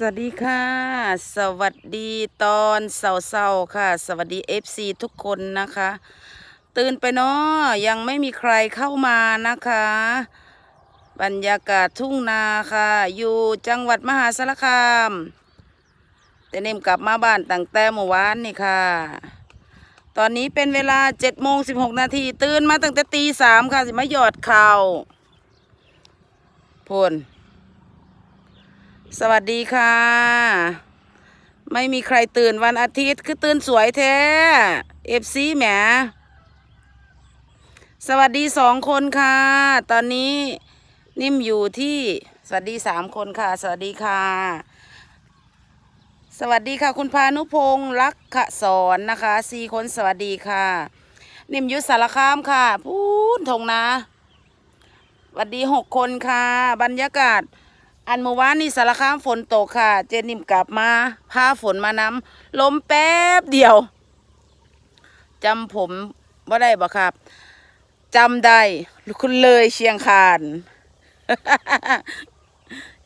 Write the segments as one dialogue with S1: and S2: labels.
S1: สวัสดีค่ะ สวัสดีตอนเสาร์ๆค่ะ สวัสดี FC ทุกคนนะคะ ตื่นไปเนาะยังไม่มีใครเข้ามานะคะ บรรยากาศทุ่งนาค่ะ อยู่จังหวัดมหาสารคามแต่เนมกลับมาบ้านตั้งแต่เมื่อวานนี่ค่ะ ตอนนี้เป็นเวลา7โมง16นาทีตื่นมาตั้งแต่ตีสามค่ะ สิมาหยอดข่าวพล สวัสดีค่ะ ไม่มีใครตื่นวันอาทิตย์คือตื่นสวยแท้เอฟซีแหมสวัสดีสองคนค่ะ ตอนนี้นิ่มอยู่ที่สวัสดีสามคนค่ะ สวัสดีค่ะ สวัสดีค่ะ คุณพานุพงศ์ลักขสอนนะคะสี่คนสวัสดีค่ะ นิ่มยุทธสารคามค่ะ พูนทงนะสวัสดีหกคนค่ะ บรรยากาศ อันเมื่อวานนี่สารคามฝนตกค่ะ เจนิมกลับมาพาฝนมานำลมแป๊บเดียวจำผมว่าได้บ่ครับจำได้คุณเลยเชียงคาน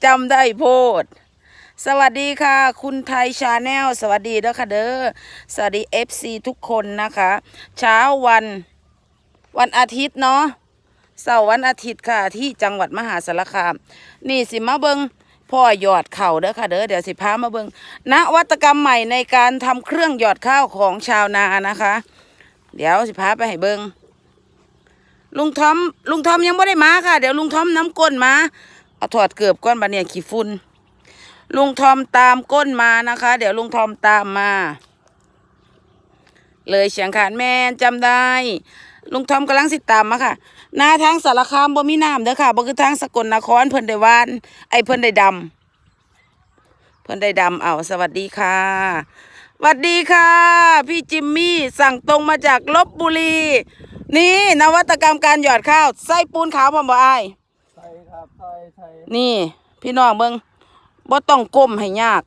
S1: จำได้โพด สวัสดีค่ะ คุณไทยชาแนลสวัสดีเด้อค่ะเด้อสวัสดีเอฟซีทุกคนนะคะ เช้าวัน วันอาทิตย์เนาะ เสาร์วันอาทิตย์ค่ะที่จังหวัดมหาสารคาม นี่สิมาเบิงพ่อหยอดเข่าเด้อค่ะเด้อเดี๋ยวสิพามาเบิงนวัตกรรมใหม่ในการทำเครื่องหยอดข้าวของชาวนานะคะ เดี๋ยวสิพาไปให้เบิงลุงทอมลุงทอมยังไม่ได้มาค่ะ เดี๋ยวลุงทอมน้ำก้นมาเอาถอดเกือบก้อนบาเนี่ยขี้ฝุ่นลุงทอมตามก้นมานะคะ เดี๋ยวลุงทอมตามมา เลยเฉียงขานแม่นจำได้ ลุงทอมกำลังสิตามมาค่ะ หน้าทางสารคามบ่มีน้ำเด้อค่ะบ่คือทางสกลนครเพิ่นได้หวาน ไอ้เพิ่นได้ดำเพิ่นได้ดำเอาสวัสดีค่ะสวัสดีค่ะ พี่จิมมี่สั่งตรงมาจากลบบุรี นี่นวัตกรรมการหยอดข้าวไส้ปูนขาวพร้อมบ่อาย
S2: ใช่ครับใช่ใช่
S1: นี่ พี่น้องเบิ่งบ่ต้องก้มให้ยาก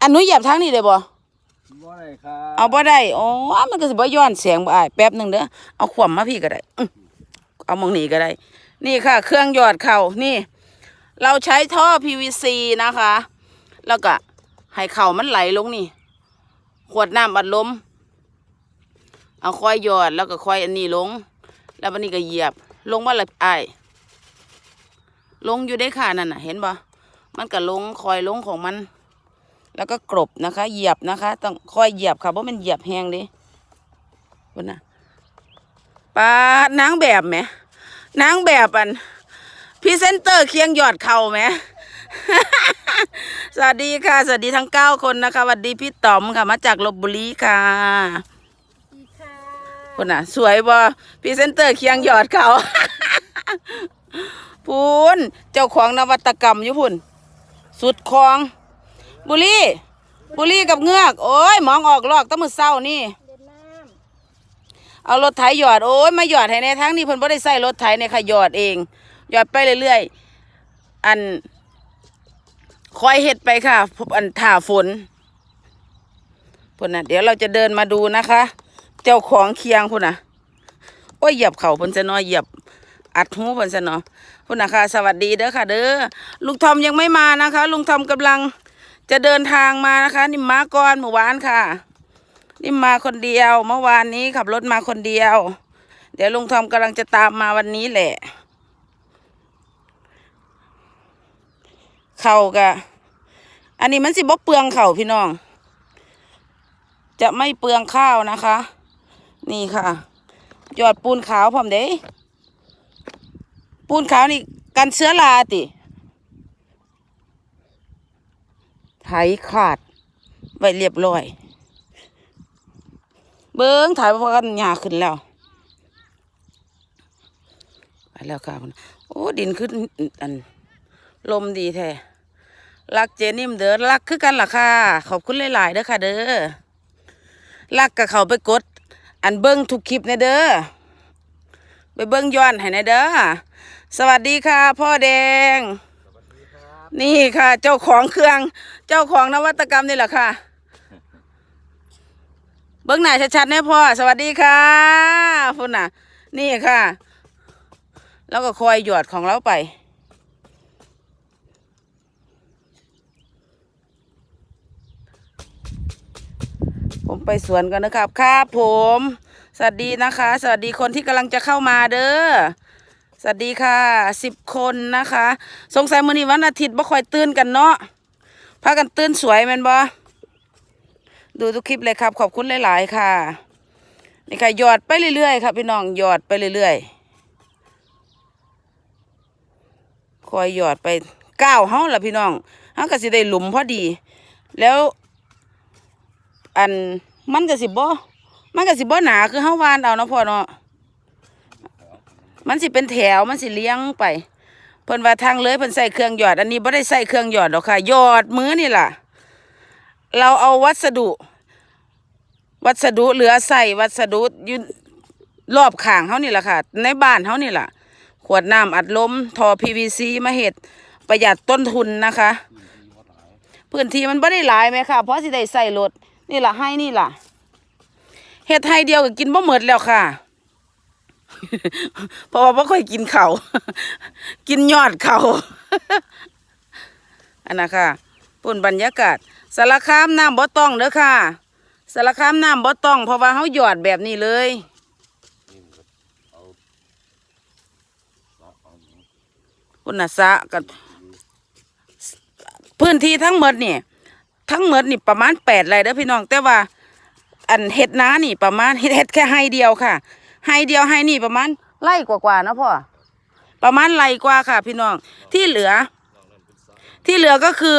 S1: อันนู้นเหยียบทางนี้ได้บ่
S2: ว่าไรครับ
S1: เอาบ่ได้อ๋อมันก็สิบ่ย้อนเสียงบ่อายแป๊บหนึงเด้อเอาขวมมาพี่ก็ได้อื้อ เอามองนี้ก็ได้ นี่ค่ะ เครื่องหยอดเข่านี่ เราใช้ท่อ PVC นะคะ แล้วก็ให้เข่ามันไหลลงนี่ ขวดน้ำอัดลม เอาค่อยหยอดแล้วก็ค่อยอันนี้ลง แล้ววันนี้ก็เหยียบ ลงว่าละไอลงอยู่ได้ค่ะนั่นน่ะ เห็นบ่มันก็ลงคอยลงของมัน แล้วก็กรบนะคะ เหยียบนะคะ ต้องค่อยเหยียบค่ะเพราะมันเหยียบแห้งเดิบนน่ะ ปลานางแบบไหมนางแบบอันพรีเซนเตอร์เคียงหยอดเข่าไหมสวัสดีค่ะ สวัสดีทั้งเก้าคนนะคะสวัสดีพี่ต๋อมค่ะมาจากลบบุรีค่ะ
S3: ดีค่ะ
S1: คุณน่ะ สวยบ่พรีเซนเตอร์เคียงหยอดเข่าพูนเจ้าของนวัตกรรมอยู่พุ่น สุดคลอง บุรีบุรีกับเงือก โอ้ยมองออกลอกตั้งมือเศร้านี่
S3: เอา
S1: รถไถหยอดโอ้ยมาหยอดให้ในทั้งนี้เพิ่นบ่ได้ใส่รถไถในค่ะหยอดเองหยอดไปเรื่อยๆอันคอยเฮ็ดไปค่ะอันถ่าฝนพุ่นน่ะเดี๋ยวเราจะเดินมาดูนะคะ เจ้าของเคียงพุ่นน่ะโอ้ยเหยียบเข่าพิ่นซะนาะเหยียบอัดหูพิ่นซะนาะพุ่นน่ะค่ะสวัสดีเด้อค่ะ เด้อลุงทอมยังไม่มานะคะ ลุงทอมกำลังจะเดินทางมานะคะ นี่มาก่อนเมื่อวานค่ะ นี่มาคนเดียว เมื่อวานนี้ขับรถมาคนเดียว เดี๋ยวลุงทอมกำลังจะตามมาวันนี้แหละ เข่ากะ อันนี้มันสิบ่เปลืองเข่าพี่น้อง จะไม่เปลืองข้าวนะคะ นี่ค่ะ หยอดปูนขาวพร้อมเด้ปูนขาวนี่กันเชื้อราติไถขาด ไว้เรียบร้อย เบิ้งถ่ายพอกันหยาขึ้นแล้วไปแล้วค่ะคุณโอ้ดินขึ้นอันลมดีแท้รักเจนิ่มเด้อรักคือกันล่ะค่ะ ขอบคุณหลายๆเด้อค่ะ เด้อรักกับเขาไปกด อันเบิ้งทุกคลิปนะเด้อไปเบิ้งย้อนให้นะเด้อสวัสดีค่ะ พ่อแดง นี่ค่ะ เจ้าของเครื่อง เจ้าของนวัตกรรมนี่แหละค่ะ เบื้องหน้าชัดๆแน่พ่อ สวัสดีค่ะพุ่นน่ะ นี่ค่ะ แล้วก็คอยหยอดของเราไป ผมไปสวนกันนะครับ ครับผม สวัสดีนะคะ สวัสดีคนที่กำลังจะเข้ามาเด้อสวัสดีค่ะสิบคนนะคะ สงสัยมื้อนี้วันอาทิตย์บ่ค่อยตื่นกันเนาะพากันตื่นสวยแมนบ่ ดูทุกคลิปเลยครับ ขอบคุณหลาย ๆ ค่ะ นี่ค่ะหยอดไปเรื่อยๆครับพี่น้องหยอดไปเรื่อยๆคอยหยอดไปก้าวเฮาล่ะพี่น้องเฮาก็สิได้หลุมพอดี แล้ว อันมันก็สิบ่มันก็สิบ่หนาคือเฮาวานเอาเนาะพ่อเนาะมันสิเป็นแถวมันสิเลี้ยงไปเพิ่นว่าทางเลยเพิ่นใส่เครื่องหยอด อันนี้บ่ได้ใส่เครื่องหยอดหรอกค่ะหยอดมือนี่ล่ะ เราเอาวัสดุ วัสดุเหลือใส่วัสดุยู่รอบข้างเฮานี่แหละค่ะ ในบ้านเฮานี่แหละขวดน้ำอัดลมท่อ PVC มาเฮ็ดประหยัดต้นทุนนะคะ พื้นที่มันบ่ได้หลายไหมค่ะ เพราะสิได้ใส่รถนี่แหละให้นี่แหละเฮ็ดให้เดียวก็กินบ่หมดแล้วค่ะเพราะว่าบ่ค่อยกินเขากินยอดเขาอันนะค่ะปุ่นบรรยากาศ สารคามน้ำบ่ต้องเด้อค่ะสารคามน้ำบ่ต้อง เพราะว่าเฮาหยอดแบบนี้เลยคุณน่ะสะกับพื้นที่ทั้งหมดนี่ทั้งหมดนี่ประมาณแปดไร่เด้อพี่น้อง แต่ว่า อันเฮ็ดน้านี่ ประมาณเฮ็ดเฮ็ดแค่ไฮเดียวค่ะไฮเดียวไฮนี่ประมาณไร่กว่าๆนะพ่อประมาณไร่กว่าค่ะ พี่น้องที่เหลือ ที่เหลือก็คือ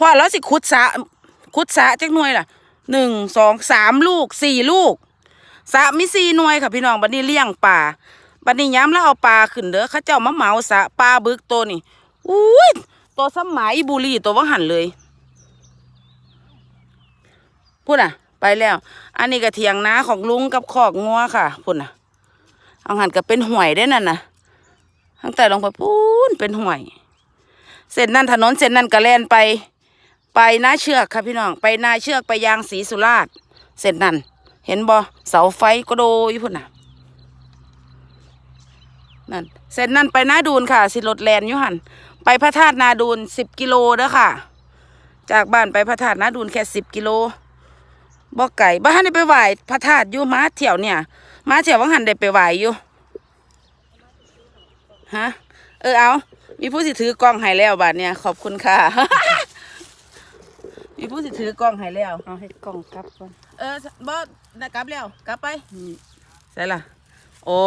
S1: พอแล้วสิขุดสะขุดสะจักหน่วยล่ะหนึ่งสองสามลูกสี่ลูกสะมีสี่หน่วยค่ะพี่น้องบัดนี้เลี้ยงป่าบัดนี้ย้ำแล้วเอาปลาขึ้นเด้อเข้าเจ้ามาเหมาสะปลาบึกตัวนี่อุ้ยตัวสมัยบุรีตัวว่าหันเลยพูดอะ ไปแล้ว อันนี้ก็เถียงนาของลุงกับขอกงัวค่ะพูดอะ เอาหันก็เป็นห่วยได้นั่นนะตั้งแต่ลงไปพูนเป็นห่วย เส้นนั้นถนนเส้นนั้นก็แล่นไป ไปนาเชือกค่ะพี่น้อง ไปนาเชือกไปยางศรีสุราษฎร์เส้นนั้นเห็นบ่เสาไฟก็โดยพุ่นน่ะนั่นเส้นนั้นไปนาดูนค่ะ สิรถแลนยูหันไปพระธาตุนาดูนสิบกิโลเด้อค่ะ จากบ้านไปพระธาตุนาดูนแค่สิบกิโลบ่ไก่บ้านได้ไปไหว้พระธาตุอยู่มาเที่ยวเนี่ยมาเที่ยววังหันได้ไปไหว้อยู่ฮะเออเอา มีผู้สิถือกล้องให้แล้วบาดเนี่ยขอบคุณค่ะ มีผู้สิถือกล้องให้แล้ว
S3: เอาให้กล่องกลับก่อน
S1: เออบ่ได้กลับแล้วกลับไป
S3: นี่
S1: ใช่ล่ะโอ้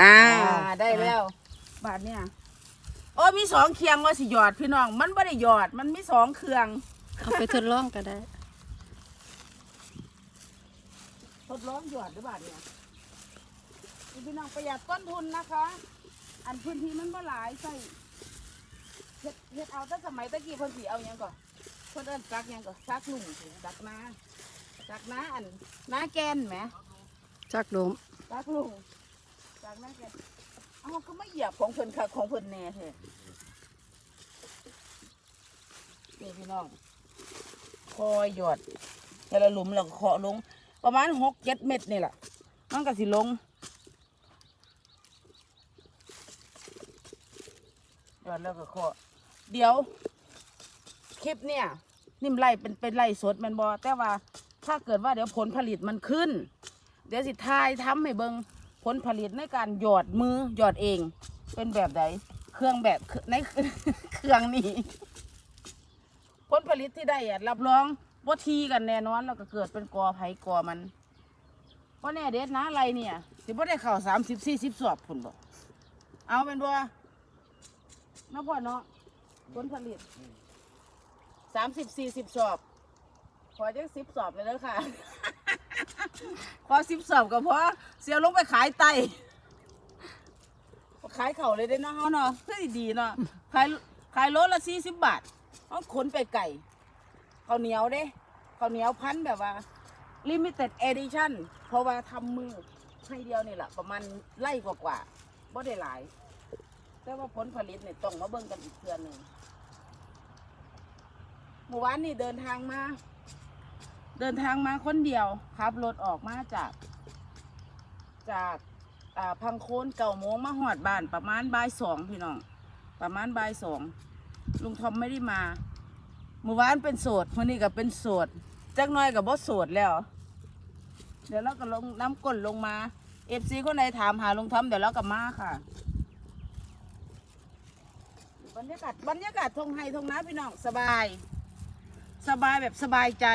S1: อ่า
S3: อ่า
S1: ได้แล้ว บาทเนี่ยโอ้ยมีสองเคียงว่าสิหยอดพี่น้อง มันไม่ได้หยอดมันมีสองเครื่อง
S3: เอาไปทดลองก็ได้
S1: ทดลองหยอดหรือบาทเนี่ยพี่น้องประหยัดต้นทุนนะคะ อันพื้นที่มันบ่หลายใส่ เฮ็ดเฮ็ดเอาแต่สมัยตะกี้เพิ่นสิเอาหยังก่อนเพิ่นเอิ้นซักหยังก่อนซักหนุ่มซักนาซักนาอันนาแกนแหม
S3: จักโดม
S1: ซักลุงซักนาแกนเอาก็ไม่เหยียบของเพิ่นค่ะของเพิ่นแน่แท้นี่พี่น้องคอยหยอดแต่ละหลุมเราก็เคาะลง ประมาณหกเจ็ดเม็ดนี่แหละมันก็สิลงหยอดแล้วก็เคาะ เดี๋ยว คลิปเนี่ย นิ่มไล่เป็นเป็นไล่สดแมันบอแต่ว่าถ้าเกิดว่าเดี๋ยวผลผลิตมันขึ้น เดี๋ยวสิทายทำให้เบิงผลผลิตในการหยอดมือหยอดเอง เป็นแบบใดเครื่องแบบในเครื่องนี้ผลผลิตที่ได้อะรับรองว่าทีกันแน่นอนแล้วก็เกิดเป็นกอไผ่กอมันเพราะแน่เด็ดนะอะไรเนี่ย สิบ่ได้เข่าสามสิบสี่สิบสอบผลบอกเอาเป็นบ่าน้าพ่อเนาะ ผลผลิตสามสิบสี่สิบสอบ ขอจังสิบสอบเลยเด้อค่ะ ขอสิบสอบก็พอเสียลงไปขายไตขายเข่าเลยได้อเนาะเฮาเนาะเพื่อดีเนาะขายขายโลละสี่สิบบาทเอาขนไปไก่ข้าวเหนียวเด้ข้าวเหนียวพันแบบว่า limited edition เพราะว่าทำมือให้เดียวนี่แหละประมาณไล่กว่ากว่าๆบ่ได้หลาย แต่ว่าผลผลิตเนี่ยต้องมาเบิ่งกันอีกเทื่อหนึ่ง เมื่อวานนี่เดินทางมา เดินทางมาคนเดียวขับรถออกมาจาก จากอ่าพังโคนเก่าโมงมาหอดบ้านประมาณบ่ายสองพี่น้อง ประมาณบ่ายสองลุงทอมไม่ได้มาเมื่อวานเป็นโสดวันนี้ก็เป็นโสดจักหน่อยกับบ่โสดแล้ว เดี๋ยวเราก็ลงน้ำก้นลงมาเอฟซีคนใดถามหาลุงทอมเดี๋ยวเราก็มาค่ะ บรรยากาศบรรยากาศทงไฮทงน้าพี่น้องสบาย สบายแบบสบายใจ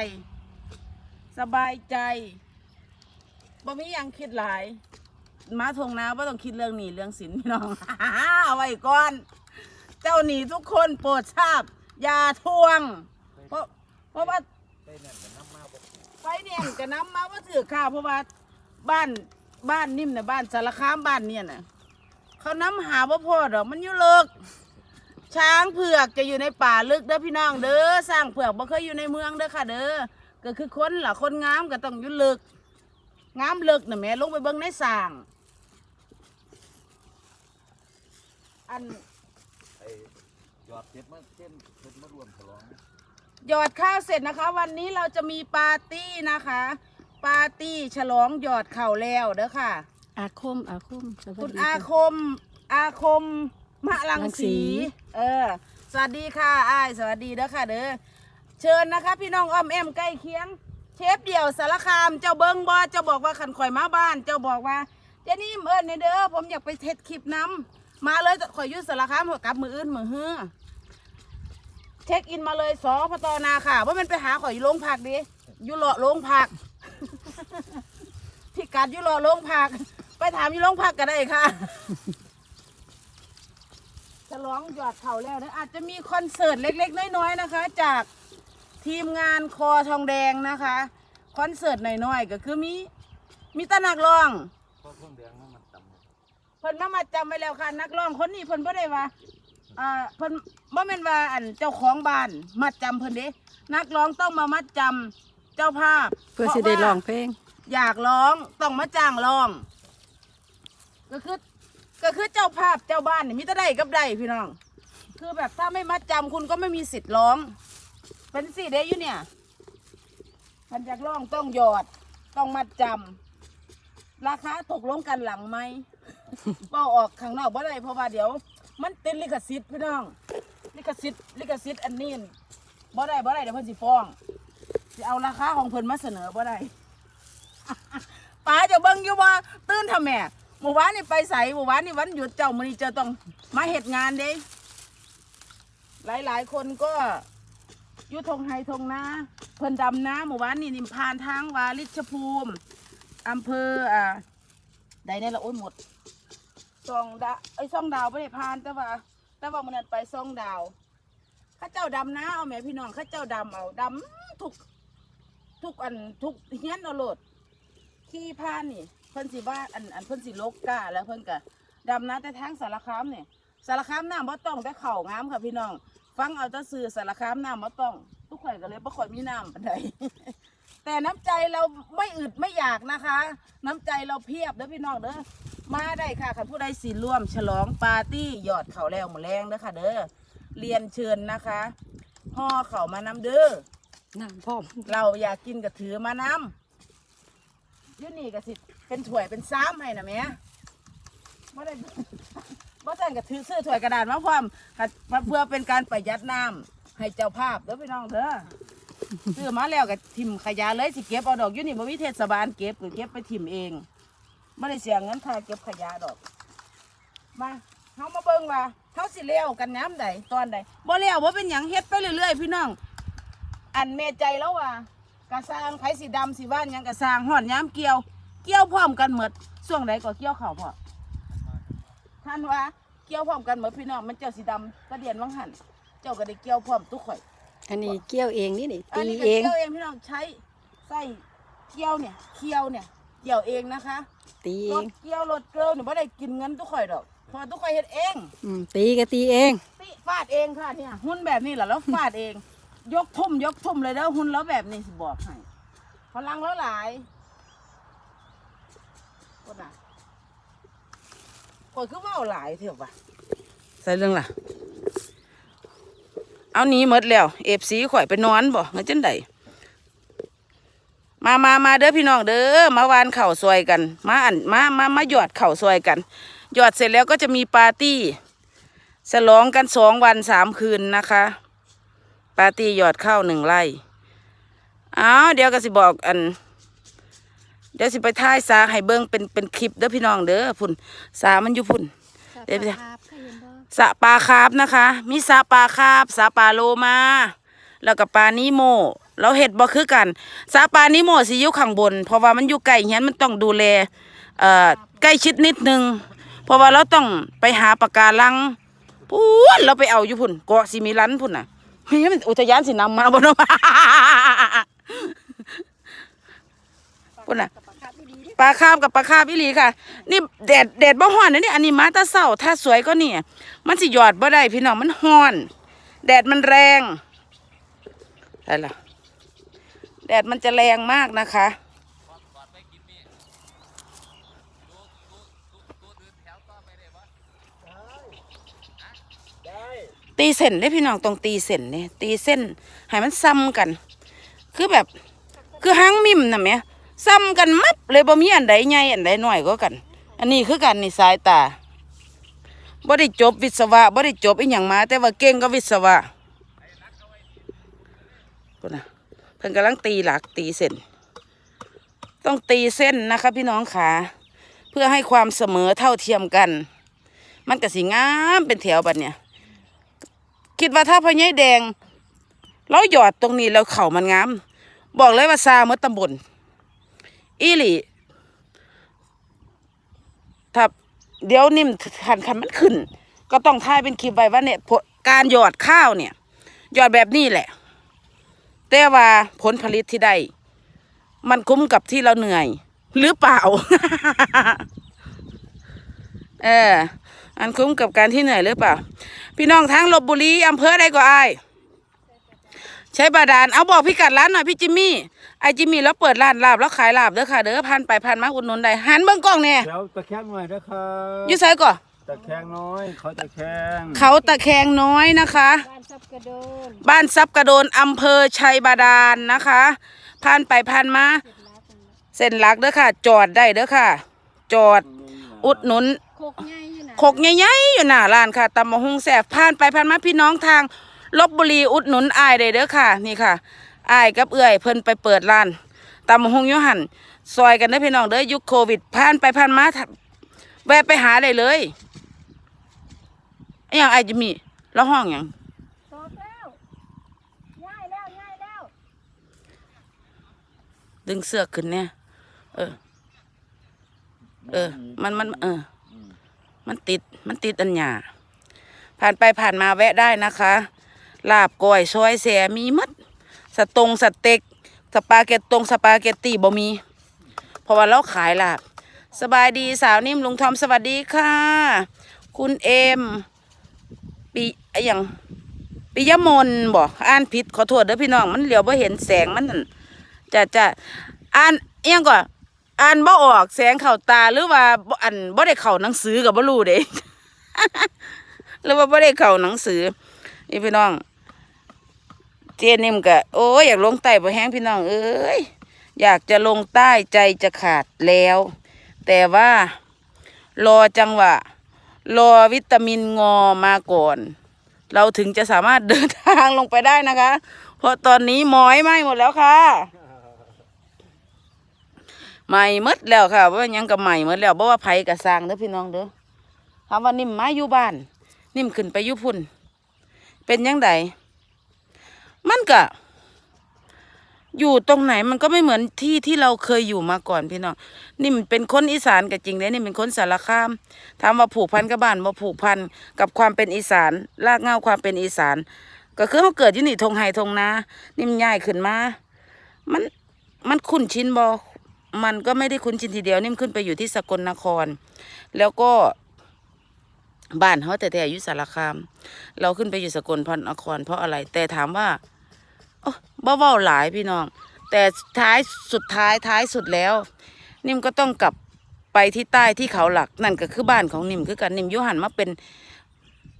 S1: สบายใจบ่มียังคิดหลาย มาทงนาว่าต้องคิดเรื่องหนี้เรื่องสินพี่น้อง เอาไว้ก่อน เจ้าหนี้ทุกคนโปรดทราบอย่าทวง เพราะเพราะว่า
S2: ได้นั่นก็น้ำมาบ่
S1: ไฟเนี่ยจะน้ำมาว่าถือข้าวเพราะว่าบ้านบ้านนิ่มนะบ้านสารคามบ้านเนี่ยน่ะเขาน้ำหาว่าพ่อดอกมันอยู่เลิก ช้างเผือกจะอยู่ในป่าลึกเด้อพี่น้องเด้อสร้างเผือกบ่เคยอยู่ในเมืองเด้อค่ะ เด้อก็คือคนล่ะคนงามก็ต้องอยู่ลึกงามลึกน่ะแหม่ลงไปเบิ่งในสร้าง อัน
S2: ไอ้ยอดเจ็บมาเส้นเพิ่นมารวมฉลอง
S1: หยอดข้าวเสร็จนะคะ วันนี้เราจะมีปาร์ตี้นะคะ ปาร์ตี้ฉลองหยอดเข่าวแล้วเด้อค่ะ
S3: อาคมอาคมสวัส
S1: คุณ
S3: ดี
S1: อา
S3: ค่ะ
S1: คมอาคม มะลัง
S3: รังสี
S1: สี เออ สวัสดีค่ะอ้ายสวัสดีเด้อค่ะเด้อ เชิญนะคะ พี่น้องอ้อมแอมใกล้เคียง เชฟเดี่ยวสารคาม เจ้าเบิงบอเจ้าบอกว่าขันข่อยมาบ้าน เจ้าบอกว่าเจนี่เอิญในเด้อ ผมอยากไปเทสคลิปน้ำมาเลยข่อยอยุ่สารคามหัวกลับมืออื่นมือเฮือเช็คอินมาเลยสพตนาค่ะว่ามันไปหาข่อยอยู่โรงพักดิอยู่เลาะโรงพักพี่กัดอยู่เลาะโรงพัก ไปถามอยู่โรงพักก็ได้ค่ะฉ ลองหยอดเข่าแล้วนะอาจจะมีคอนเสิร์ตเล็กๆน้อยๆนะคะ จากทีมงานคอทองแดงนะคะคอนเสิร์ตน้อยๆก็คือมีมีแตนักร้อง
S2: ก็เครื่องแดงน้ำมันต่ำ
S1: เพิ่นมามาจำไว้แล้วค่ะ นักร้องคนนี้เพิ่นบ่ได้ว่าอ่าเพิ่นบ่แม่นว่าอันเจ้าของบ้านมัดจำเพิ่นเด้นักร้องต้องมามัดจำเจ้าภาพ
S3: เพื่อสิได้
S1: พาะว่า
S3: ร้องเพลง
S1: อยากร้องต้องมาจ้างร้อง ก็คือ ก็คือเจ้าภาพเจ้าบ้านนี่มีแต่ได้กับได้พี่น้อง คือแบบถ้าไม่มัดจำคุณก็ไม่มีสิทธิ์ร้อง เป็นสิเด้อยู่เนี่ยมันอยากร้องต้องหยอดต้องมัดจำราคาตกลงกันหลังไหมเป้าออกข้างนอกบ่ได้เพราะว่าเดี๋ยว มันติดลิขสิทธิ์พี่น้อง ลิขสิทธิ์ลิขสิทธิ์อันนี้บ่ได้บ่ได้เดี๋ยวเพิ่นสิฟ้องสิเอาราคาของเพิ่นมาเสนอบ่ได้ป้าจะเบิ่งอยู่ว่าตื่นทำแม่ เมื่อวานนี่ไปใส่เมื่อวานนี่วันหยุดเจ้ามื้อนี้เจ้าต้องมาเฮ็ดงานเด้หลายๆคนก็ยู่ทงไฮทงนาเพิ่นดำน้ำเมื่อวานนี่นิมผ่านทางวาลิชภูมิอำเภออ่าใดในละโอ้ยหมดซองดาไอ้ซองดาวไม่ได้ผ่านแต่ว่า แต่ว่ามันนั้นไปซองดาวข้าเจ้าดำน้าเอาแม่พี่น้องข้าเจ้าดำเอาดำทุกทุกอันทุกเฮียนเอาโลดขี่ผ่านนี่ พิ่นสิว่าอันอันเพิ่นสิลกกาแล้วเพิ่นก็ดำน้าแต่ทางสารคามเนี่ยสารคามน้ำบ่ต้องแต่เข่างามค่ะพี่น้อง ฟังเอาแต่ซื้อสารคามน้ำบ่ต้อง ทุกข่อยก็เลยบ่ค่อยมีน้ำปานใดแต่น้ำใจเราไม่อึดไม่อยากนะคะ น้ำใจเราเพียบเด้อพี่น้องเด้อมาได้ค่ะคันผู้ใดสิร่วม ฉลองปาร์ตี้หยอดเข่าวแล้วหมดแรงเด้อค่ะ เด้อเรียนเชิญนะคะห่อเข่าวมานำเด้อ
S3: น้ำพร้อม
S1: เราอยากกินก็ถือมานำอยูนี่ก็สิ เป็นถ้วยเป็นซ้ำให้นะแม่บ่ได้บ่แต่นก็ถือซื้อถ้วยกระดาษมาพร้อมค่ะเพื่อเป็นการประหยัดน้ำให้เจ้าภาพเด้อพี่น้องเด้อซื้อมาแล้วก็ทิมขยะเลยสิเก็บเอาดอกอยู่นี่บ่มีเทศบาลเก็บก็เก็บไปทิมเองไม่ได้เสียเงินค่าเก็บขยะดอกมาเฮามาเบิ่งว่าเฮาสิเลี้ยวกันย้ำใดตอนใดบ่เลี้ยวบ่เป็นหยังเฮ็ดไปเรื่อยๆพี่น้อง อันเมใจแล้วว่ากระสร้างไผสีดำสีว่านยังกระสร้างหอดย้ำเกี่ยว เกี่ยวพร้อมกันหมดช่วงใดก็เกี่ยวเขาวพอท่านว่าเกี่ยวพร้อมกันหมดพี่น้องมันเจ้าสีดำกระเดียนวังหันเจ้าก็ได้เกี่ยวพร้อมทุกข่อย
S3: อันนี้เกี่ยวเองนี่นี่
S1: อัน
S3: ตี
S1: นี้ก็
S3: เอง
S1: เกี่ยวเองพี่น้องใช้ไส้เกี่ยวเนี่ยเคี่ยวเนี่ยเกี่ยวเองนะคะ
S3: ตีเอ
S1: รงถเกี่ยวรถเกลียวเนี่ยไม่ได้กินเงินทุกข่อยดอกเพราะว่าทุกข่อยเฮ็ดเอง
S3: อืมตีก็ตีเอง
S1: ติฟาดเองค่ะเนี่ยหุ้นแบบนี้แหละแล้วฟาดเอง ยกทุ่มยกทุ่มเลยแล้วหุ้นแล้วแบบนี้สิบอกให้พลังแล้วหลาย คนน่ะคนคือว่าเอาหลายเถอะวะใส่เรื่องล่ะ เอาหนี้หมดแล้วเอฟซีข่อยไปนอนบ่เงินจังใดมามามาเด้อพี่น้องเด้อมาวานเข่าซอยกัน มาอันมามามาหยอดเข่าซอยกันหยอดเสร็จแล้วก็จะมีปาร์ตี้ฉลองกันสองวันสามคืนนะคะ ปาร์ตี้หยอดข้าวหนึ่งไร่อ้าวเดี๋ยวก็สิบอกอัน เดี๋ยวสิไปถ่ายสาให้เบิ่งเป็นเป็นคลิปเด้อพี่น้องเด้อพุ่นสามันอยู่พุ่น เดี๋ยวไป
S3: ครับเคยเห็นบ่
S1: สระปลาคาร์ฟนะคะ มีสระปลาคาร์ฟสระปลาโลมา แล้วก็ปลานิโมเราเห็ดบ่คือกันสระปลานิโมสิอยู่ข้างบน เพราะว่ามันอยู่ใกล้เฮียนมันต้องดูแลเอ่อใกล้ชิดนิดนึง เพราะว่าเราต้องไปหาปะการังพูนเราไปเอาอยู่พุ่นเกาะสิมีรันพุ่นน่ะเฮ้ยมันอุทยานสินำมาบ่เนาะพุ่นน่ะ
S3: กับ ปลาคาร์ฟดีๆดิ
S1: ปลาคาบกับปลาคาบอีหลีค่ะ นี่แดดแดดบ่ฮ้อนนะนี่อันนี้มาตาเศร้าถ้าสวยก็นี่มันสิหยอดบ่ได้พี่น้องมันฮ้อน แดดมันแรงอะไรล่ะแดดมันจะแรงมากนะคะตีเส้นได้พี่น้องต้องตีเส้นเนี่ยตีเส้นให้มันซ้ำกัน คือแบบ คือหางมิมนะแม่ ซ้ำกันมับเลยบ่มีอันใดใหญ่อันใดน้อยก็กัน อันนี้คือกันนี่สายตาบ่ได้จบวิศวะบ่ได้จบอีหยังมา แต่ว่าเก่งก็วิศวะพุ่นน่ะเพิ่นกำลังตีหลักตีเส้น ต้องตีเส้นนะคะพี่น้องขาเพื่อให้ความเสมอเท่าเทียมกัน มันก็สิงามเป็นแถวบัดเนี่ย คิดว่าถ้าพญายแดงเราหยอดตรงนี้แล้วเข่ามันงาม บอกเลยว่าซาเมื่อตำบล อีหลีถ้าเดี๋ยวนิ่มขันขันมันขึ้น ก็ต้องถ่ายเป็นคลิปไว้ว่าเนี่ยการหยอดข้าวเนี่ยหยอดแบบนี้แหละ แต่ว่าผลผลิตที่ได้มันคุ้มกับที่เราเหนื่อย หรือเปล่า เอออันคุ้มกับการที่เหนื่อยหรือเปล่า พี่น้องทางลบบุรีอำเภอใดก็อาย ใช้บาดาล เอาบอกพี่กัดร้านหน่อยพี่จิมมี่ ไอจิมมี่แล้วเปิดร้านลาบแล้วขายลาบเด้อค่ะ เด้อพันไปพันมาอุดหนุนได้หันเบิ่งกล้องเนี่ย
S2: เดี๋ยวตะแคงหน่อยนะครับ
S1: อยู่ไสก่อ
S2: ตะแคงน้อย เขาตะแคง
S1: เขาตะแคงน้อยนะคะ
S3: บ้านซับกระโดน
S1: บ้านซับกระโดนอำเภอชัยบาดาลนะคะพันไปพันมาเส้นหลักเด้อค่ะ จอดได้เด้อค่ะ จอดอุดหนุน
S3: โคกใหญ่อยู่นะ
S1: ขกใหญ่ๆอยู่หน้าร้านค่ะตำมะฮุงแสบผ่านไปผ่านมาพี่น้องทาง ลบบุรีอุดหนุนอายได้เด้อค่ะ นี่ค่ะอายกับเอื้อยเพิ่นไปเปิดร้านตำมะฮุงอยูหันซอยกันเด้อพี่น้องเด้อยุคโควิดผ่านไปผ่านมาแวะไปหาได้เลยอหย่างไอายจะมีแล้วห้องอย่าง
S3: ตอบแล้วง่ายแล้วง่ายแล้ว
S1: ดึงเสื้อขึ้นเนี่ย เออ เออ มันมัน เออ มันติด มันติดอันหยาผ่านไปผ่านมาแวะได้นะคะ ลาบก้อยซอยแสมีมัดสตงสเต็กสปาเกตตงสปาเกตตีบ่มี เพราะว่าเราขายลาบ สบายดีสาวนิ่มลุงทอมสวัสดีค่ะ คุณเอมปีอะหยังปิยมนบอกอ่านผิดขอโทษเด้อพี่น้องมันเหลียวบ่เห็นแสงมันจะจะอ่านเอียงก่อนอ่านบ่ออกแสงเข้าตาหรือว่าบ่อันบ่ได้เข้าหนังสือกับบ่รู้เด้หรือว่าบ่ได้เข้าหนังสือนี่พี่น้อง เจนิ่มก็โอ้ยอยากลงใต้บ่แห้งพี่น้องเอ้ยอยากจะลงใต้ใจจะขาดแล้ว แต่ว่ารอจังหวะ รอวิตามินงอมาก่อน เราถึงจะสามารถเดินทางลงไปได้นะคะ เพราะตอนนี้หมอยไหมหมดแล้วค่ะไหม้หมดแล้วค่ะว่ายังกับไหม้หมดแล้วเพราะว่าไผกับสร้างเด้อพี่น้องเด้อถามว่านิ่มไมาอยู่บ้าน นิ่มขึ้นไปอยู่พุ่น เป็นยังไง มันก็ อยู่ตรงไหนมันก็ไม่เหมือนที่ที่เราเคยอยู่มาก่อนพี่น้องนี่มันเป็นคนอีสานก็จริงเลยนี่เป็นคนสารคามถามว่าผูกพันกับบ้านว่าผูกพันกับความเป็นอีสานรากเหง้าความเป็นอีสาน ก็คือเขาเกิดอยู่นี่ทงไห้ทงนานี่มันใหญ่ขึ้นมา มันมันคุ้นชินบอมันก็ไม่ได้คุ้นชินทีเดียวนิ่มขึ้นไปอยู่ที่สกลนคร แล้วก็บ้านเขาแต่แต่อายู่สารคาม เราขึ้นไปอยู่สกลพนครเพราะอะไร แต่ถามว่า บ่เว้าหลายพี่น้อง แต่ท้ายสุดท้ายท้ายสุดแล้ว นิ่มก็ต้องกลับไปที่ใต้ที่เขาหลักนั่นก็คือบ้านของนิ่มคือกันนิ่มยุหันมาเป็น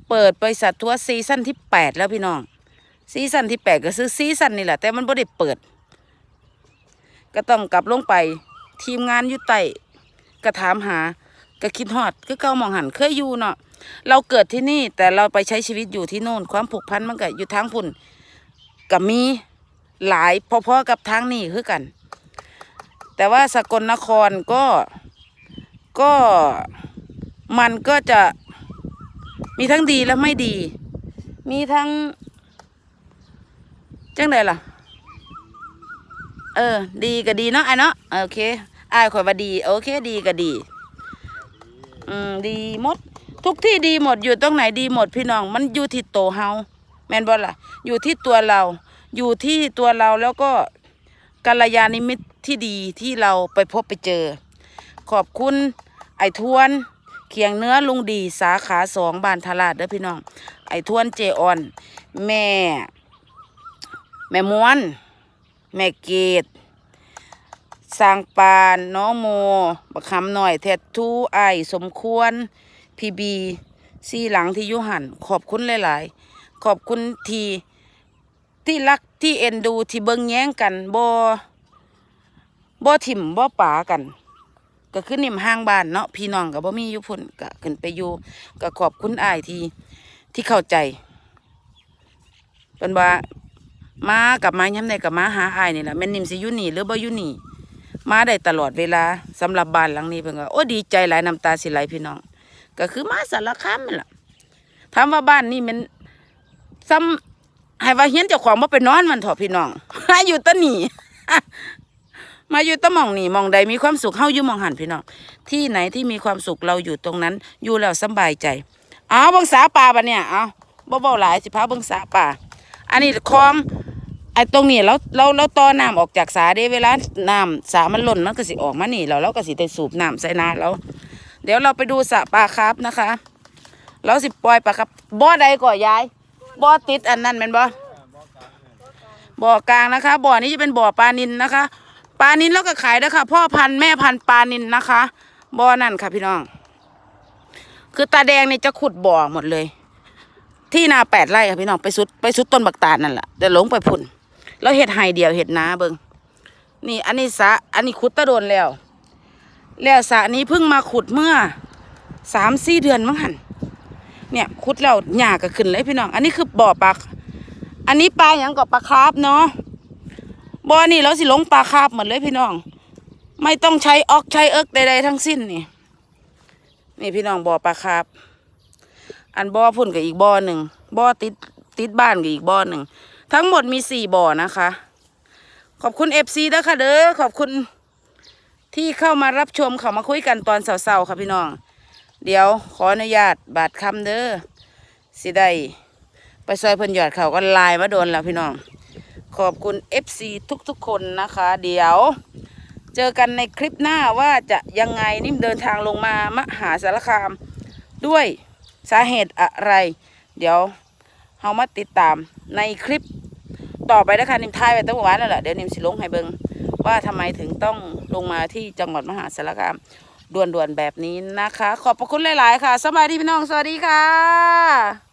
S1: เปิดบริษัททัวร์ซีซั่นที่แปดแล้วพี่น้อง ซีซั่นที่แปดก็ซื้อซีซั่นนี่แหละ แต่มันไม่ได้เปิด ก็ต้องกลับลงไปทีมงานอยู่ใต้ก็ถามหาก็คิดฮอดก็เก้ามองหันเคยอยู่เนาะเราเกิดที่นี่แต่เราไปใช้ชีวิตอยู่ที่โน่นความผูกพันมันก็อยู่ทางพุ่น กับมีหลายพอๆกับทางนี้คือกัน แต่ว่าสกลนครก็ก็มันก็จะมีทั้งดีและไม่ดี มีทั้งจังไดล่ะ เออ ดีก็ดีเนาะไอ้เนาะโอเคไอ้ข่อยว่าดี โอเค ดีก็ดี อืม ดีหมด ทุกที่ดีหมดอยู่ตรงไหนดีหมดพี่น้อง มันอยู่ที่โตเฮา แมนบ่ล่ะ อยู่ที่ตัวเรา อยู่ที่ตัวเราแล้วก็กัลยาณมิตที่ดีที่เราไปพบไปเจอ ขอบคุณไอ้ทวนเคียงเนื้อลุงดีสาขาสองบานทลาดเด้อพี่น้อง ไอ้ทวนเจออน แม่ แม่ม้วน แม่เกดสร้างปานน้องโมบักคำหน่อยแทดทูไอสมควร พีบีซี่หลังที่ยุหันขอบคุณหลาย ๆ ขอบคุณที่ที่รักที่เอ็นดูที่เบิงแย้งกันบ่บ่ถิ่มบ่ป๋ากัน ก็คือนิ่มห้างบ้านเนาะพี่น้องก็บ่มีอยู่พุ่นก็ขึ้นไปอยู่ก็ขอบคุณอายที่ที่เข้าใจเป็นว่ามากับมาย้ำใดกับมาหาอายนี่แหละแม่นนิ่มสิอยู่นี่หรือบ่อยู่นี่มาได้ตลอดเวลาสำหรับบ้านหลังนี้เพิ่นก็โอ้ดีใจหลายน้ำตาสิไหลพี่น้อง ก็คือมาสารคามนี่แหละถามว่าบ้านนี่มัน ซ้ำให้ว่าเฮียนเจ้าของมาไปนอนมันเถอะพี่น้องมาอยู่ตะหนีมาอยู่ตะมองหนีมองใดมีความสุขเฮาอยู่มองหันพี่น้อง ที่ไหนที่มีความสุขเราอยู่ตรงนั้น อยู่แล้วสบายใจเอาบิ่งสาป่าปะเนี่ยเอาบ่เบาหลายสิพาบิ่งสาป่า อันนี้คลองไอ้ตรงนี้เราเราเราต่อน้ำออกจากสาเด้เวลาน้ำสามันล้นมันก็สิออกมานี่แล้วเราก็สิได้สูบน้ำใส่นาแล้ว เดี๋ยวเราไปดูสระปลาครับนะคะ เราสิปล่อยปลาครับบ่อใดก่อยาย บ่อติดอันนั้นเป็นบ่อบ่อกลางนะคะ บ่อนี้จะเป็นบ่อปลานินนะคะ ปลานินแล้วก็ขายนะคะพ่อพันธุ์แม่พันธุ์ปลานินนะคะ บ่อนั่นค่ะพี่น้อง คือตาแดงเนี่ยจะขุดบ่อหมดเลย ที่นาแปดไร่ค่ะพี่น้องไปสุดไปสุดต้นบักตาลนั่นแหละเดี๋ยวหลงไปพุ่น แล้วเห็ดไฮเดียวเห็ดนาเบิงนี่อันนี้สะอันนี้ขุดตะโดนแล้ว แล้วสะนี้เพิ่งมาขุดเมื่อสามสี่เดือนมั้งหัน เนี่ยขุดแล้วหญ้าก็ขึ้นเลยพี่น้อง อันนี้คือบ่อปลาอันนี้ปลาอย่างกับปลาคร์ฟเนาะบ่อนี่เราสิลงปลาคร์ฟหมดเลยพี่น้อง ไม่ต้องใช้ออกใช้เอิกใดๆทั้งสิ้นนี่ นี่พี่น้องบ่อปลาคร์ฟอันบ่อพุ่นกับอีกบ่อหนึ่งบ่อติดติดบ้านกับอีกบ่อหนึ่งทั้งหมดมีสี่บ่อนะคะ ขอบคุณเอฟซีด้วยค่ะเด้อขอบคุณที่เข้ามารับชมเขามาคุยกันตอนเสาๆค่ะพี่น้อง เดี๋ยวขออนุญาตบาดคำเด้อสิได้ไปซอยเพิ่นหยอดเขาก็ไลน์มาโดนแล้วพี่น้อง ขอบคุณ FC ทุกๆคนนะคะ เดี๋ยว เจอกันในคลิปหน้าว่าจะยังไงนิ่มเดินทางลงมามหาสารคาม ด้วยสาเหตุอะไร เดี๋ยวเฮามาติดตามในคลิปต่อไปนะคะนิมทายไปตั้งวันแล้วแหละเดี๋ยวนิมสิลงให้เบิงว่าทำไมถึงต้องลงมาที่จังหวัดมหาสารคาม ด่วนๆแบบนี้นะคะ ขอบพระคุณหลาย ๆ ค่ะ สบายดีพี่น้อง สวัสดีค่ะ